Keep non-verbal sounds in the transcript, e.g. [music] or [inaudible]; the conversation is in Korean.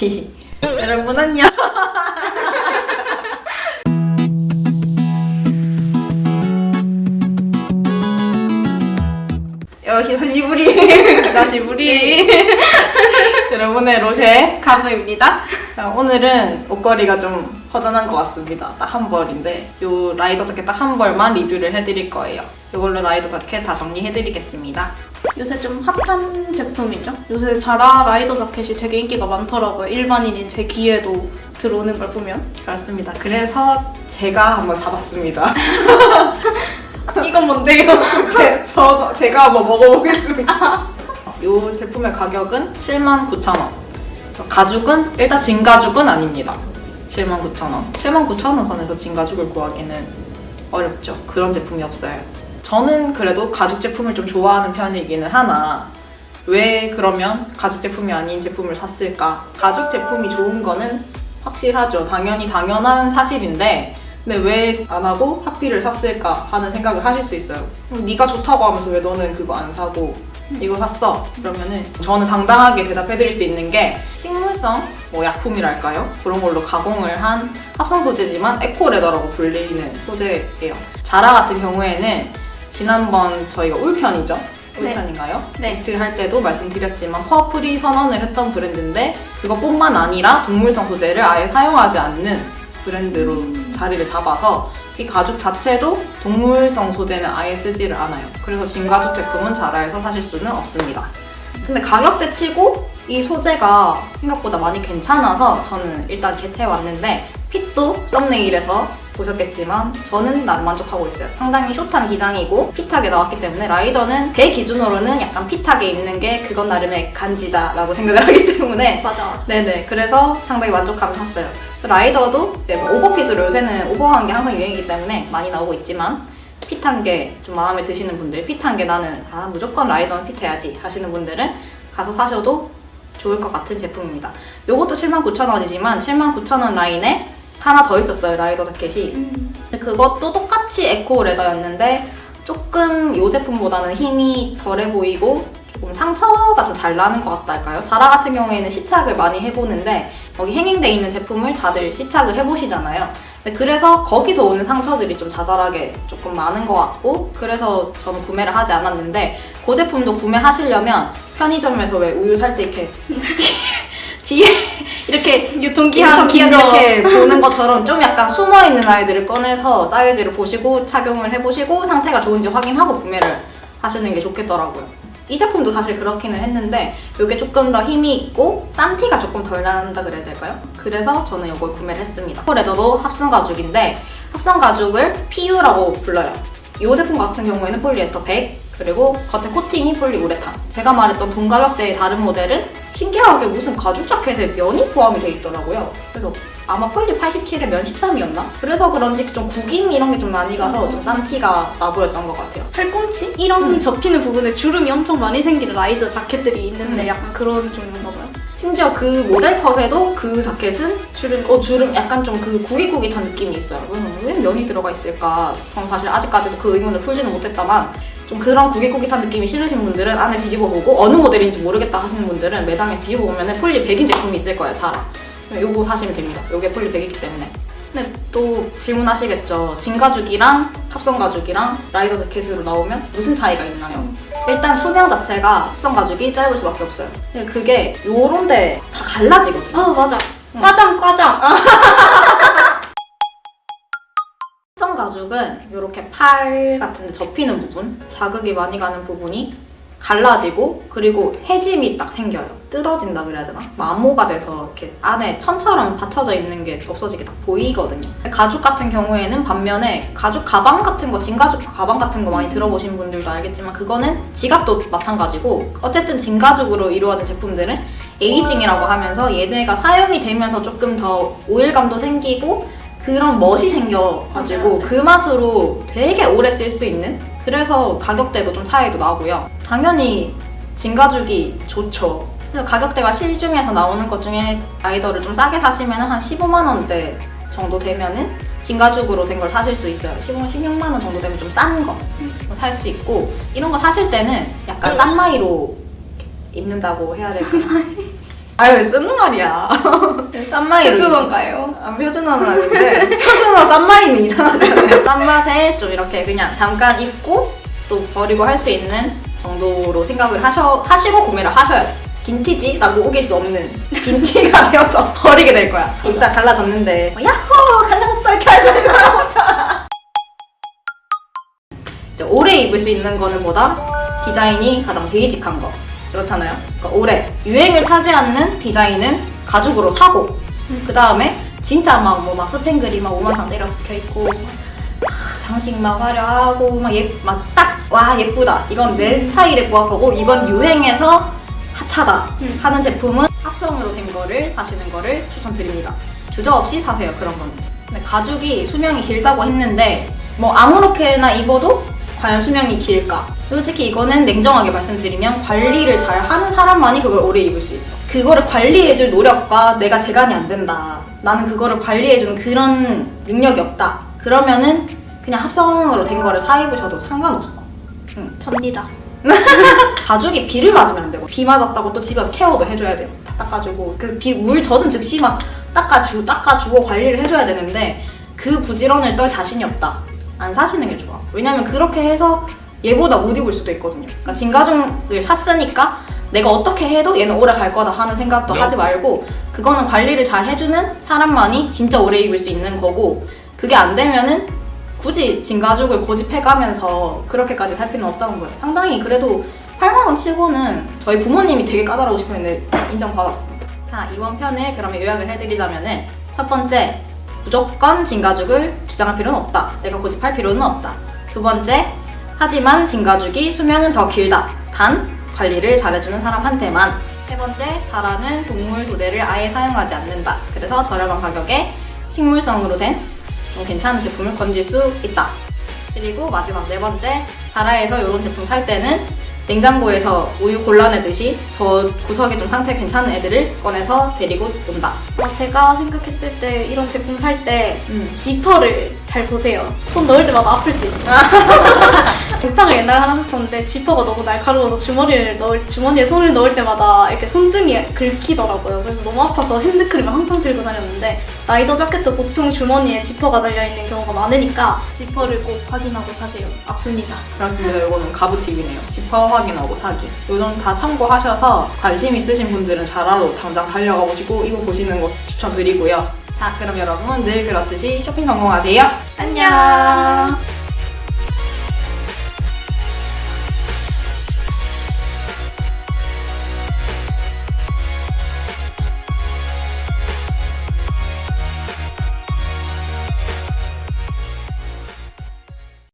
[laughs] 여러분 안녕. 여기 사시부리 다시부리 여러분의 로쉐 가부입니다. 자, 오늘은 옷걸이가 좀 허전한 것 같습니다. 딱 한 벌인데 요 라이더 자켓 딱 한 벌만 리뷰를 해드릴 거예요. 이걸로 라이더 자켓 다 정리해드리겠습니다. 요새 좀 핫한 제품이죠. 요새 자라 라이더 자켓이 되게 인기가 많더라고요. 일반인인 제 귀에도 들어오는 걸 보면 그렇습니다. 그래서 제가 한번 사봤습니다. [laughs] 이건 뭔데요? [laughs] 제, 저, 제가 한번 먹어보겠습니다. [laughs] 이 제품의 가격은 79,000원. 가죽은 일단 진가죽은 아닙니다. 79,000원. 79,000원 선에서 진가죽을 구하기는 어렵죠. 그런 제품이 없어요. 저는 그래도 가죽 제품을 좀 좋아하는 편이기는 하나 왜 그러면 가죽 제품이 아닌 제품을 샀을까? 가죽 제품이 좋은 거는 확실하죠. 당연히 당연한 사실인데 근데 왜 안 하고 하필을 샀을까 하는 생각을 하실 수 있어요. 네가 좋다고 하면서 왜 너는 그거 안 사고 이거 샀어? 그러면은 저는 당당하게 대답해드릴 수 있는 게 식물성 뭐 약품이랄까요? 그런 걸로 가공을 한 합성 소재지만 에코 레더라고 불리는 소재예요. 자라 같은 경우에는 지난번 저희가 울편이죠? 네. 울편인가요? 네. 이트 할 때도 말씀드렸지만 퍼플이 선언을 했던 브랜드인데 그것뿐만 아니라 동물성 소재를 아예 사용하지 않는 브랜드로 자리를 잡아서 이 가죽 자체도 동물성 소재는 아예 쓰지를 않아요. 그래서 진가죽 제품은 자라에서 사실 수는 없습니다. 근데 가격대 치고 이 소재가 생각보다 많이 괜찮아서 저는 일단 겟해 왔는데 핏도 썸네일에서 보셨겠지만 저는 나름 만족하고 있어요. 상당히 숏한 기장이고 핏하게 나왔기 때문에 라이더는 제 기준으로는 약간 핏하게 입는 게 그건 나름의 간지다라고 생각을 [laughs] 하기 때문에 맞아 맞아. 네네 그래서 상당히 만족하며 샀어요. 라이더도 네, 뭐 오버핏으로 요새는 오버한 게 항상 유행이기 때문에 많이 나오고 있지만 핏한 게 좀 마음에 드시는 분들 핏한 게 나는 아 무조건 라이더는 핏해야지 하시는 분들은 가서 사셔도 좋을 것 같은 제품입니다. 요것도 79,000원이지만 79,000원 라인에 하나 더 있었어요 라이더 자켓이 근데 그것도 똑같이 에코 레더였는데 조금 이 제품보다는 힘이 덜해 보이고 조금 상처가 좀 잘 나는 것 같다 할까요? 자라 같은 경우에는 시착을 많이 해보는데 여기 행잉돼 있는 제품을 다들 시착을 해보시잖아요. 그래서 거기서 오는 상처들이 좀 자잘하게 조금 많은 것 같고 그래서 저는 구매를 하지 않았는데 그 제품도 구매하시려면 편의점에서 왜 우유 살 때 이렇게 [laughs] 뒤에 [laughs] 이렇게 유통기한 기한 긴 거. 이렇게 [laughs] 보는 것처럼 좀 약간 숨어 있는 아이들을 꺼내서 사이즈를 보시고 착용을 해보시고 상태가 좋은지 확인하고 구매를 하시는 게 좋겠더라고요. 이 제품도 사실 그렇기는 했는데 이게 조금 더 힘이 있고 쌈티가 조금 덜 난다 그래야 될까요? 그래서 저는 이걸 구매를 했습니다. 레더도 합성 가죽인데 합성 가죽을 PU라고 불러요. 이 제품 같은 경우에는 폴리에스터 100 그리고 겉에 코팅이 폴리우레탄. 제가 말했던 동가격대의 다른 모델은 신기하게 무슨 가죽 자켓에 면이 포함이 돼 있더라고요. 그래서 아마 폴리 87에 면 13이었나? 그래서 그런지 좀 구김 이런 게 좀 많이 가서 좀 싼 티가 나 보였던 것 같아요. 팔꿈치 이런 접히는 부분에 주름이 엄청 많이 생기는 라이더 자켓들이 있는데 음. 약간 그런 종류인가 봐요. 심지어 그 모델 컷에도 그 자켓은 주름, 어, 주름 약간 좀 그 구깃구깃한 느낌이 있어요. 음, 왜 면이 들어가 있을까? 저는 사실 아직까지도 그 의문을 풀지는 못했다만 좀 그런 구깃구깃한 느낌이 싫으신 분들은 안에 뒤집어 보고 어느 모델인지 모르겠다 하시는 분들은 매장에 뒤집어 보면 폴리 100인 제품이 있을 거예요, 자라. 요거 사시면 됩니다. 요게 폴리 100이기 때문에. 근데 또 질문하시겠죠. 진가죽이랑 합성가죽이랑 라이더 자켓으로 나오면 무슨 차이가 있나요? 일단 수명 자체가 합성가죽이 짧을 수밖에 없어요. 근데 그게 요런데 다 갈라지거든요. 아 맞아. 응. 과장 과장. [laughs] 가죽은 이렇게 팔 같은데 접히는 부분, 자극이 많이 가는 부분이 갈라지고 그리고 해짐이 딱 생겨요. 뜯어진다 그래야 되나? 마모가 돼서 이렇게 안에 천처럼 받쳐져 있는 게 없어지게 딱 보이거든요. 가죽 같은 경우에는 반면에 가죽 가방 같은 거, 진가죽 가방 같은 거 많이 들어보신 분들도 알겠지만 그거는 지갑도 마찬가지고 어쨌든 진가죽으로 이루어진 제품들은 에이징이라고 하면서 얘네가 사용이 되면서 조금 더 오일감도 생기고 그런 멋이 생겨가지고. 그 맛으로 되게 오래 쓸 수 있는 그래서 가격대도 좀 차이도 나고요. 당연히 진가죽이 좋죠. 그래서 가격대가 시중에서 나오는 것 중에 아이더를 좀 싸게 사시면 한 15만 원대 정도 되면은 진가죽으로 된 걸 사실 수 있어요. 15, 16만 원 정도 되면 좀 싼 거 살 수 있고 이런 거 사실 때는 약간 싼 마이로 입는다고 해야 될까요? 아유 왜 쓰는 말이야. 쌈마이 해주건가요? 안 표준어는 아닌데 [laughs] 표준어 쌈마이는 이상하잖아요. [laughs] 쌈맛에 좀 이렇게 그냥 잠깐 입고 또 버리고 할 수 있는 정도로 생각을 하셔 하시고 구매를 하셔야 돼. 빈티지라고 우길 수 없는 빈티가 [laughs] 되어서 버리게 될 거야. 입다 갈라졌는데 뭐, 야호 갈라졌다 이렇게 할 소리가 나오잖아. 이제 오래 입을 수 있는 거는 보다 디자인이 가장 베이직한 거 그렇잖아요. 그러니까 오래 유행을 타지 않는 디자인은 가죽으로 사고 그 다음에 진짜 막뭐막 스팽글이 막 5만 상 때려 박혀 있고 막, 아, 장식 막 화려하고 막예막딱와 예쁘다 이건 내 스타일에 부합하고 이번 유행에서 핫하다 음. 하는 제품은 합성으로 된 거를 사시는 거를 추천드립니다. 주저 없이 사세요 그런 거는. 가죽이 수명이 길다고 했는데 뭐 아무렇게나 입어도 과연 수명이 길까? 솔직히 이거는 냉정하게 말씀드리면 관리를 잘 하는 사람만이 그걸 오래 입을 수 있어. 그거를 관리해줄 노력과 내가 재간이 안 된다. 나는 그거를 관리해주는 그런 능력이 없다. 그러면은 그냥 합성으로 된 거를 사 입으셔도 상관없어. 응. 접니다. [laughs] 가죽이 비를 맞으면 안 되고 비 맞았다고 또 집에서 케어도 해줘야 돼요. 다 닦아주고 그 비 물 젖은 즉시 막 닦아주고 닦아주고 관리를 해줘야 되는데 그 부지런을 떨 자신이 없다. 안 사시는 게 좋아. 왜냐면 그렇게 해서 얘보다 못 입을 수도 있거든요. 그러니까 진가죽을 샀으니까 내가 어떻게 해도 얘는 오래 갈 거다 하는 생각도 하지 말고 그거는 관리를 잘 해주는 사람만이 진짜 오래 입을 수 있는 거고 그게 안 되면은 굳이 진가죽을 고집해가면서 그렇게까지 살 필요는 없다는 거예요. 상당히 그래도 8만 원 치고는 저희 부모님이 되게 까다로우시고 했는데 인정받았습니다. 자 이번 편을 그러면 요약을 해드리자면은 첫 번째 무조건 진가죽을 주장할 필요는 없다. 내가 고집할 필요는 없다. 두 번째 하지만 진가죽이 수명은 더 길다. 단 관리를 잘해주는 사람한테만. 세 번째 자라는 동물 소재를 아예 사용하지 않는다. 그래서 저렴한 가격에 식물성으로 된좀 괜찮은 제품을 건질 수 있다. 그리고 마지막 네 번째 자라에서 이런 제품 살 때는 냉장고에서 우유 골라내듯이 저 구석에 좀 상태 괜찮은 애들을 꺼내서 데리고 온다. 어, 제가 생각했을 때 이런 제품 살 때 음. 지퍼를 잘 보세요. 손 넣을 때마다 아플 수 있어요. [laughs] 비슷하게 옛날에 하나 샀었는데 지퍼가 너무 날카로워서 주머니를 넣을 주머니에 손을 넣을 때마다 이렇게 손등이 긁히더라고요. 그래서 너무 아파서 핸드크림을 항상 들고 다녔는데 라이더 자켓도 보통 주머니에 지퍼가 달려 있는 경우가 많으니까 지퍼를 꼭 확인하고 사세요. 아픕니다. 그렇습니다. 이거는 가부팁이네요. 지퍼 확인하고 사기. 요즘 다 참고하셔서 관심 있으신 분들은 자라로 당장 달려가 보시고 이거 보시는 거 추천드리고요. 자, 그럼 여러분 늘 그렇듯이 쇼핑 성공하세요. 안녕.